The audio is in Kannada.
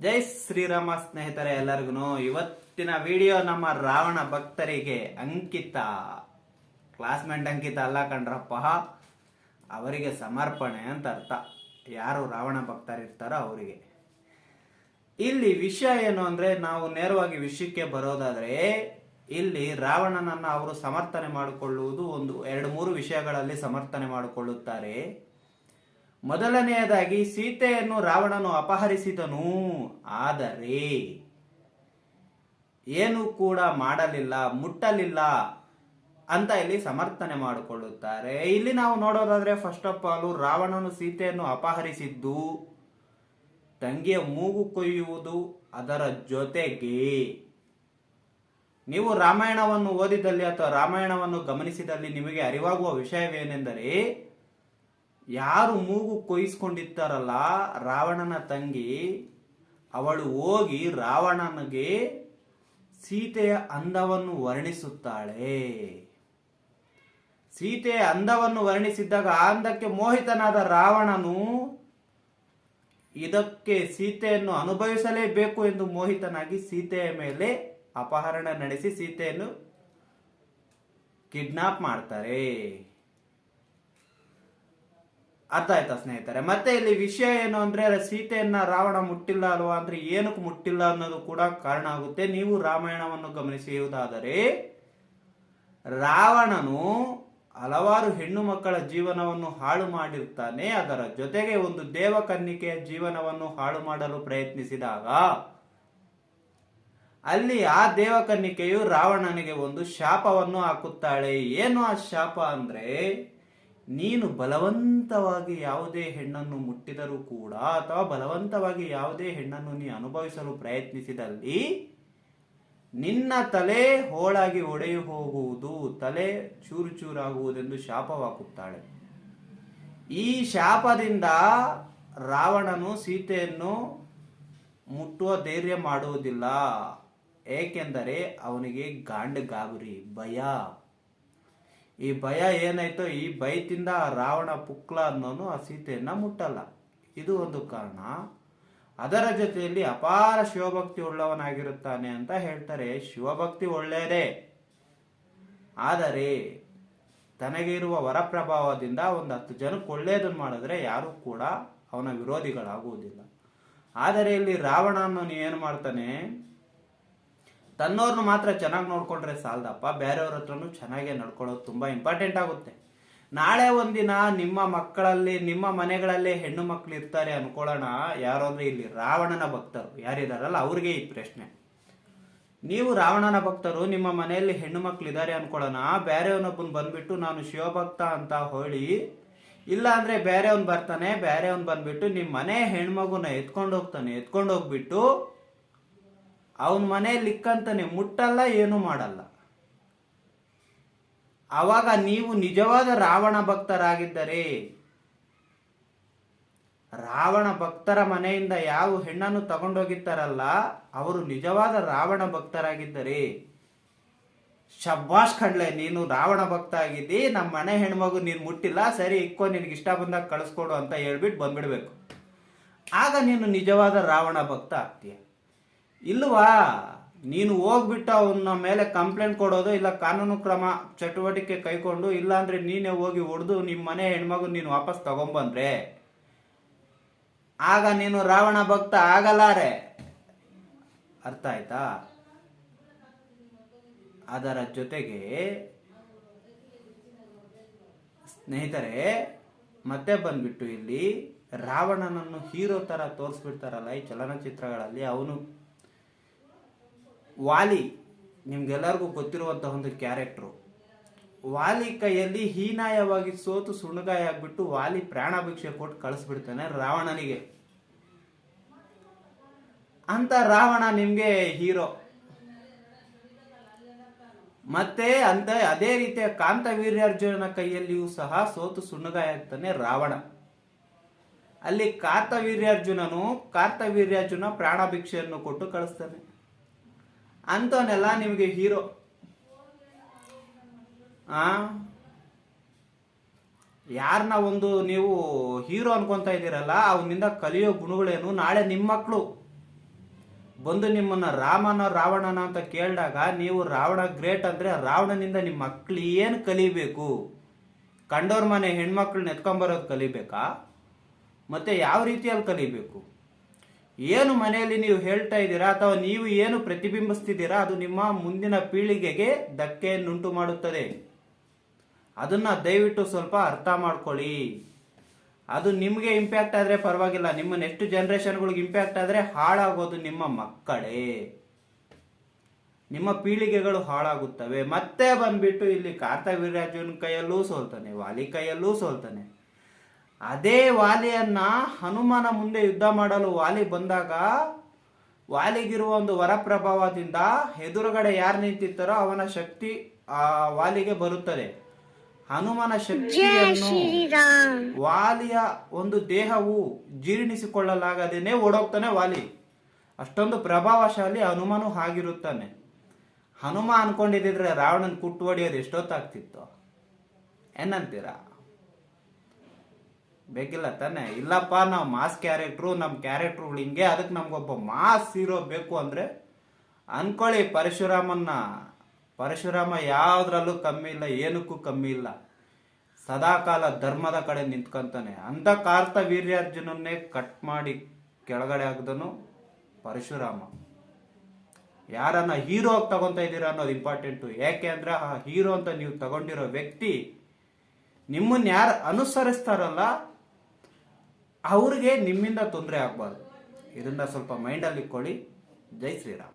ಜೈ ಶ್ರೀರಾಮ ಸ್ನೇಹಿತರೆ ಎಲ್ಲರಿಗೂ ಇವತ್ತಿನ ವಿಡಿಯೋ ನಮ್ಮ ರಾವಣ ಭಕ್ತರಿಗೆ ಅಂಕಿತ. ಕ್ಲಾಸ್ಮೇಟ್ ಅಂಕಿತ ಅಲ್ಲ ಕಂಡ್ರಪ್ಪ ಅವರಿಗೆ ಸಮರ್ಪಣೆ ಅಂತ ಅರ್ಥ. ಯಾರು ರಾವಣ ಭಕ್ತರಿರ್ತಾರೋ ಅವರಿಗೆ. ಇಲ್ಲಿ ವಿಷಯ ಏನು ಅಂದ್ರೆ ನಾವು ನೇರವಾಗಿ ವಿಷಯಕ್ಕೆ ಬರೋದಾದ್ರೆ ಇಲ್ಲಿ ರಾವಣನನ್ನ ಅವರು ಸಮರ್ಥನೆ ಮಾಡಿಕೊಳ್ಳುವುದು ಒಂದು, ಎರಡು, ಮೂರು ವಿಷಯಗಳಲ್ಲಿ ಸಮರ್ಥನೆ ಮಾಡಿಕೊಳ್ಳುತ್ತಾರೆ. ಮೊದಲನೆಯದಾಗಿ ಸೀತೆಯನ್ನು ರಾವಣನು ಅಪಹರಿಸಿದನು. ಆದರೆ ಏನು ಕೂಡ ಮಾಡಲಿಲ್ಲ, ಮುಟ್ಟಲಿಲ್ಲ ಅಂತ ಇಲ್ಲಿ ಸಮರ್ಥನೆ ಮಾಡಿಕೊಳ್ಳುತ್ತಾರೆ. ಇಲ್ಲಿ ನಾವು ನೋಡೋದಾದ್ರೆ ಫಸ್ಟ್ ಆಫ್ ಆಲ್ ರಾವಣನು ಸೀತೆಯನ್ನು ಅಪಹರಿಸಿದ್ದು, ತಂಗಿಯ ಮೂಗು ಕೊಯ್ಯುವುದು ಅದರ ಜೊತೆಗೆ. ನೀವು ರಾಮಾಯಣವನ್ನು ಓದಿದಲ್ಲಿ ಅಥವಾ ರಾಮಾಯಣವನ್ನು ಗಮನಿಸಿದಲ್ಲಿ ನಿಮಗೆ ಅರಿವಾಗುವ ವಿಷಯವೇನೆಂದರೆ ಯಾರು ಮೂಗು ಕೊಯ್ಸ್ಕೊಂಡಿರ್ತಾರಲ್ಲ ರಾವಣನ ತಂಗಿ, ಅವಳು ಹೋಗಿ ರಾವಣನಿಗೆ ಸೀತೆಯ ಅಂದವನ್ನು ವರ್ಣಿಸುತ್ತಾಳೆ. ಸೀತೆಯ ಅಂದವನ್ನು ವರ್ಣಿಸಿದ್ದಾಗ ಅಂದಕ್ಕೆ ಮೋಹಿತನಾದ ರಾವಣನು ಇದಕ್ಕೆ ಸೀತೆಯನ್ನು ಅನುಭವಿಸಲೇಬೇಕು ಎಂದು ಮೋಹಿತನಾಗಿ ಸೀತೆಯ ಮೇಲೆ ಅಪಹರಣ ನಡೆಸಿ ಸೀತೆಯನ್ನು ಕಿಡ್ನಾಪ್ ಮಾಡ್ತಾರೆ. ಅರ್ಥ ಆಯ್ತಾ ಸ್ನೇಹಿತರೆ? ಮತ್ತೆ ಇಲ್ಲಿ ವಿಷಯ ಏನು ಅಂದ್ರೆ ಸೀತೆಯನ್ನ ರಾವಣ ಮುಟ್ಟಿಲ್ಲ ಅಲ್ವಾ ಅಂದ್ರೆ ಏನಕ್ಕೆ ಮುಟ್ಟಿಲ್ಲ ಅನ್ನೋದು ಕೂಡ ಕಾರಣ ಆಗುತ್ತೆ. ನೀವು ರಾಮಾಯಣವನ್ನು ಗಮನಿಸುವುದಾದರೆ ರಾವಣನು ಹಲವಾರು ಹೆಣ್ಣು ಮಕ್ಕಳ ಜೀವನವನ್ನು ಹಾಳು ಮಾಡಿರ್ತಾನೆ ಅದರ ಜೊತೆಗೆ ಒಂದು ದೇವಕನ್ನಿಕೆಯ ಜೀವನವನ್ನು ಹಾಳು ಮಾಡಲು ಪ್ರಯತ್ನಿಸಿದಾಗ, ಅಲ್ಲಿ ಆ ದೇವಕನ್ನಿಕೆಯು ರಾವಣನಿಗೆ ಒಂದು ಶಾಪವನ್ನು ಹಾಕುತ್ತಾಳೆ. ಏನು ಆ ಶಾಪ ಅಂದ್ರೆ ನೀನು ಬಲವಂತವಾಗಿ ಯಾವುದೇ ಹೆಣ್ಣನ್ನು ಮುಟ್ಟಿದರೂ ಕೂಡ ಅಥವಾ ಬಲವಂತವಾಗಿ ಯಾವುದೇ ಹೆಣ್ಣನ್ನು ನೀ ಅನುಭವಿಸಲು ಪ್ರಯತ್ನಿಸಿದಲ್ಲಿ ನಿನ್ನ ತಲೆ ಹೋಳಾಗಿ ಒಡೆಯು ಹೋಗುವುದು, ತಲೆ ಚೂರು ಚೂರಾಗುವುದೆಂದು ಶಾಪವಾಗುತ್ತಾಳೆ ಈ ಶಾಪದಿಂದ ರಾವಣನು ಸೀತೆಯನ್ನು ಮುಟ್ಟುವ ಧೈರ್ಯ ಮಾಡುವುದಿಲ್ಲ, ಏಕೆಂದರೆ ಅವನಿಗೆ ಗಾಂಡ ಗಾಬರಿ ಭಯ. ಈ ಭಯ ಏನಾಯ್ತೋ, ಈ ಭಯದಿಂದ ರಾವಣ ಪುಕ್ಲ ಅನ್ನೋನು ಆ ಸೀತೆಯನ್ನ ಮುಟ್ಟಲ್ಲ. ಇದು ಒಂದು ಕಾರಣ. ಅದರ ಜೊತೆಯಲ್ಲಿ ಅಪಾರ ಶಿವಭಕ್ತಿ ಉಳ್ಳವನಾಗಿರುತ್ತಾನೆ ಅಂತ ಹೇಳ್ತಾರೆ. ಶಿವಭಕ್ತಿ ಒಳ್ಳೆಯದೇ. ಆದರೆ, ತನಗೆ ಇರುವ ವರಪ್ರಭಾವದಿಂದ ಒಂದು ಹತ್ತು ಜನಕ್ಕೆ ಒಳ್ಳೆಯದನ್ನು ಮಾಡಿದ್ರೆ ಯಾರು ಕೂಡ ಅವನ ವಿರೋಧಿಗಳಾಗುವುದಿಲ್ಲ. ಆದರೆ ಇಲ್ಲಿ ರಾವಣನು ಏನು ಮಾಡ್ತಾನೆ? ತನ್ನವ್ರನ್ನ ಮಾತ್ರ ಚೆನ್ನಾಗಿ ನೋಡ್ಕೊಂಡ್ರೆ ಸಾಲದಪ್ಪ, ಬೇರೆಯವ್ರ ಹತ್ರನೂ ಚೆನ್ನಾಗೇ ನಡ್ಕೊಳ್ಳೋದು ತುಂಬ ಇಂಪಾರ್ಟೆಂಟ್ ಆಗುತ್ತೆ. ನಾಳೆ ಒಂದಿನ ನಿಮ್ಮ ಮಕ್ಕಳಲ್ಲಿ, ನಿಮ್ಮ ಮನೆಗಳಲ್ಲಿ ಹೆಣ್ಣು ಮಕ್ಕಳು ಇರ್ತಾರೆ ಅನ್ಕೊಳ್ಳೋಣ. ಯಾರು ಅಂದ್ರೆ ಇಲ್ಲಿ ರಾವಣನ ಭಕ್ತರು. ಯಾರಿದಾರಲ್ಲ? ಅವ್ರಿಗೆ ಈ ಪ್ರಶ್ನೆ. ನೀವು ರಾವಣನ ಭಕ್ತರು, ನಿಮ್ಮ ಮನೆಯಲ್ಲಿ ಹೆಣ್ಣು ಮಕ್ಕಳು ಇದ್ದಾರೆ ಅನ್ಕೊಳ್ಳೋಣ. ಬೇರೆಯವನೊಬ್ಬನ್ ಬಂದ್ಬಿಟ್ಟು ನಾನು ಶಿವಭಕ್ತ ಅಂತ ಹೇಳಿ, ಇಲ್ಲ ಅಂದ್ರೆ ಬೇರೆಯವನ್ ಬರ್ತಾನೆ, ಬೇರೆಯವನ್ ಬಂದ್ಬಿಟ್ಟು ನಿಮ್ಮ ಮನೆ ಹೆಣ್ಮಗುನ ಎತ್ಕೊಂಡು ಹೋಗ್ತಾನೆ ಎತ್ಕೊಂಡು ಹೋಗ್ಬಿಟ್ಟು ಅವನ ಮನೆಯಲ್ಲಿ ಇಕ್ಕಂತಾನೆ, ಮುಟ್ಟಲ್ಲ, ಏನು ಮಾಡಲ್ಲ. ಆವಾಗ ನೀವು ನಿಜವಾದ ರಾವಣ ಭಕ್ತರಾಗಿದ್ದರೆ, ರಾವಣ ಭಕ್ತರ ಮನೆಯಿಂದ ಯಾವ ಹೆಣ್ಣನ್ನು ತಗೊಂಡೋಗಿರ್ತಾರಲ್ಲ, ಅವರು ನಿಜವಾದ ರಾವಣ ಭಕ್ತರಾಗಿದ್ದರೆ ಶಬ್ಬಾಷ್ ಕಂಡ್ಲೆ ನೀನು ರಾವಣ ಭಕ್ತ ಆಗಿದ್ದಿ ನಮ್ಮ ಮನೆ ಹೆಣ್ಮಗು ನೀನು ಮುಟ್ಟಿಲ್ಲ, ಸರಿ, ಇಕ್ಕೋ, ನಿನಗೆ ಇಷ್ಟ ಬಂದಾಗ ಕಳಿಸ್ಕೊಡು ಅಂತ ಹೇಳ್ಬಿಟ್ಟು ಬಂದ್ಬಿಡ್ಬೇಕು. ಆಗ ನೀನು ನಿಜವಾದ ರಾವಣ ಭಕ್ತ ಆಗ್ತೀಯ. ಇಲ್ವಾ ನೀನು ಹೋಗ್ಬಿಟ್ಟು ಅವನ ಮೇಲೆ ಕಂಪ್ಲೇಂಟ್ ಕೊಡೋದು ಇಲ್ಲ ಕಾನೂನು ಕ್ರಮ ಚಟುವಟಿಕೆ ಕೈಕೊಂಡು, ಇಲ್ಲಾಂದ್ರೆ ನೀನೇ ಹೋಗಿ ಹೊಡೆದು ನಿಮ್ಮ ಮನೆ ಹೆಣ್ಮಗು ನೀನು ವಾಪಸ್ ತಗೊಂಬಂದ್ರೆ? ಆಗ ನೀನು ರಾವಣ ಭಕ್ತ ಆಗಲಾರೆ. ಅರ್ಥ ಆಯ್ತಾ? ಅದರ ಜೊತೆಗೆ ಸ್ನೇಹಿತರೆ, ಮತ್ತೆ ಬಂದ್ಬಿಟ್ಟು ಇಲ್ಲಿ ರಾವಣನನ್ನು ಹೀರೋ ತರ ತೋರಿಸ್ಬಿಡ್ತಾರಲ್ಲ ಈ ಚಲನಚಿತ್ರಗಳಲ್ಲಿ, ಅವನು ವಾಲಿ, ನಿಮ್ಗೆಲ್ಲರಿಗೂ ಗೊತ್ತಿರುವಂತಹ ಒಂದು ಕ್ಯಾರೆಕ್ಟ್ರು. ವಾಲಿ ಕೈಯಲ್ಲಿ ಹೀನಾಯವಾಗಿ ಸೋತು ಸುಣ್ಣಗಾಯ ಆಗ್ಬಿಟ್ಟು ವಾಲಿ ಪ್ರಾಣ ಭಿಕ್ಷೆ ಕೊಟ್ಟು ಕಳಿಸ್ಬಿಡ್ತಾನೆ ರಾವಣನಿಗೆ. ಅಂತ ರಾವಣ ನಿಮ್ಗೆ ಹೀರೋ. ಮತ್ತೆ ಅಂತ ಅದೇ ರೀತಿಯ ಕಾಂತ ವೀರ್ಯಾರ್ಜುನನ ಕೈಯಲ್ಲಿಯೂ ಸಹ ಸೋತು ಸುಣ್ಣಗಾಯ ಆಗ್ತಾನೆ ರಾವಣ. ಅಲ್ಲಿ ಕಾರ್ತವೀರ್ಯಾರ್ಜುನನು ಕಾರ್ತವೀರ್ಯಾರ್ಜುನ ಪ್ರಾಣ ಭಿಕ್ಷೆಯನ್ನು ಕೊಟ್ಟು ಕಳಿಸ್ತಾನೆ. ಅಂತವನ್ನೆಲ್ಲ ನಿಮಗೆ ಹೀರೋ. ಆ? ಯಾರನ್ನ ಒಂದು ನೀವು ಹೀರೋ ಅನ್ಕೊಂತ ಇದ್ದೀರಲ್ಲ, ಅವನಿಂದ ಕಲಿಯೋ ಗುಣಗಳೇನು? ನಾಳೆ ನಿಮ್ಮ ಮಕ್ಕಳು ಬಂದು ನಿಮ್ಮನ್ನ ರಾಮನ, ರಾವಣನ ಅಂತ ಕೇಳಿದಾಗ, ನೀವು ರಾವಣ ಗ್ರೇಟ್ ಅಂದ್ರೆ ರಾವಣನಿಂದ ನಿಮ್ಮ ಮಕ್ಳು ಏನು ಕಲಿಬೇಕು? ಕಂಡೋರ್ ಮನೆ ಹೆಣ್ಮಕ್ಳನ್ನ ಎತ್ಕೊಂಬರೋದು ಕಲಿಬೇಕಾ? ಮತ್ತೆ ಯಾವ ರೀತಿಯಲ್ಲಿ ಕಲಿಬೇಕು? ಏನು ಮನೆಯಲ್ಲಿ ನೀವು ಹೇಳ್ತಾ ಇದ್ದೀರಾ ಅಥವಾ ನೀವು ಏನು ಪ್ರತಿಬಿಂಬಿಸ್ತಿದ್ದೀರಾ, ಅದು ನಿಮ್ಮ ಮುಂದಿನ ಪೀಳಿಗೆಗೆ ಧಕ್ಕೆಯನ್ನುಂಟು ಮಾಡುತ್ತದೆ. ಅದನ್ನ ದಯವಿಟ್ಟು ಸ್ವಲ್ಪ ಅರ್ಥ ಮಾಡ್ಕೊಳ್ಳಿ. ಅದು ನಿಮಗೆ ಇಂಪ್ಯಾಕ್ಟ್ ಆದರೆ ಪರವಾಗಿಲ್ಲ. ನಿಮ್ಮ ನೆಕ್ಸ್ಟ್ ಜನ್ರೇಷನ್ಗಳಿಗೆ ಇಂಪ್ಯಾಕ್ಟ್ ಆದರೆ ಹಾಳಾಗೋದು ನಿಮ್ಮ ಮಕ್ಕಳೇ. ನಿಮ್ಮ ಪೀಳಿಗೆಗಳು ಹಾಳಾಗುತ್ತವೆ. ಮತ್ತೆ ಬಂದ್ಬಿಟ್ಟು ಇಲ್ಲಿ ಕಾರ್ತವೀರ್ಯಾರ್ಜುನ ಕೈಯಲ್ಲೂ ಸೋಲ್ತಾನೆ, ವಾಲಿ ಕೈಯಲ್ಲೂ ಸೋಲ್ತಾನೆ. ಅದೇ ವಾಲಿಯನ್ನ ಹನುಮನ ಮುಂದೆ ಯುದ್ಧ ಮಾಡಲು ವಾಲಿ ಬಂದಾಗ ವಾಲಿಗಿರುವ ಒಂದು ವರಪ್ರಭಾವದಿಂದ ಎದುರುಗಡೆ ಯಾರು ನಿಂತಿರ್ತಾರೋ ಅವನ ಶಕ್ತಿ ಆ ವಾಲಿಗೆ ಬರುತ್ತದೆ. ಹನುಮನ ಶಕ್ತಿಯನ್ನು ವಾಲಿಯ ಒಂದು ದೇಹವು ಜೀರ್ಣಿಸಿಕೊಳ್ಳಲಾಗದೇನೆ ಓಡೋಗ್ತಾನೆ ವಾಲಿ. ಅಷ್ಟೊಂದು ಪ್ರಭಾವಶಾಲಿ ಹನುಮನು ಆಗಿರುತ್ತಾನೆ ಹನುಮ ಅನ್ಕೊಂಡಿದ್ರೆ ರಾವಣನ್ ಕುಟ್ಟು ಹೊಡಿಯೋದು ಎಷ್ಟೊತ್ತಾಗ್ತಿತ್ತು. ಏನಂತೀರಾ? ಬೇಕಿಲ್ಲ ತಾನೆ. ಇಲ್ಲಪ್ಪ, ನಾವು ಮಾಸ್ ಕ್ಯಾರೆಕ್ಟ್ರು ನಮ್ಮ ಕ್ಯಾರೆಕ್ಟ್ರುಗಳು ಹಿಂಗೆ ಅದಕ್ಕೆ ನಮ್ಗೊಬ್ಬ ಮಾಸ್ ಹೀರೋ ಬೇಕು ಅಂದರೆ ಅಂದ್ಕೊಳ್ಳಿ ಪರಶುರಾಮನ್ನ. ಪರಶುರಾಮ ಯಾವುದ್ರಲ್ಲೂ ಕಮ್ಮಿ ಇಲ್ಲ, ಏನಕ್ಕೂ ಕಮ್ಮಿ ಇಲ್ಲ. ಸದಾಕಾಲ ಧರ್ಮದ ಕಡೆ ನಿಂತ್ಕೊಂತಾನೆ. ಅಂಥ ಕಾರ್ತ ವೀರ್ಯಾರ್ಜುನನ್ನೇ ಕಟ್ ಮಾಡಿ ಕೆಳಗಡೆ ಹಾಕಿದನು ಪರಶುರಾಮ. ಯಾರನ್ನ ಹೀರೋ ತಗೊಂತ ಇದ್ದೀರಾ ಅನ್ನೋದು ಇಂಪಾರ್ಟೆಂಟು ಯಾಕೆ ಅಂದ್ರೆ ಆ ಹೀರೋ ಅಂತ ನೀವು ತಗೊಂಡಿರೋ ವ್ಯಕ್ತಿ ನಿಮ್ಮನ್ನ ಯಾರು ಅನುಸರಿಸ್ತಾರಲ್ಲ ಅವ್ರಿಗೆ ನಿಮ್ಮಿಂದ ತೊಂದರೆ ಆಗಬಾರ್ದು. ಇದನ್ನು ಸ್ವಲ್ಪ ಮೈಂಡಲ್ಲಿ ಇಟ್ಕೊಳ್ಳಿ. ಜೈ ಶ್ರೀರಾಮ್.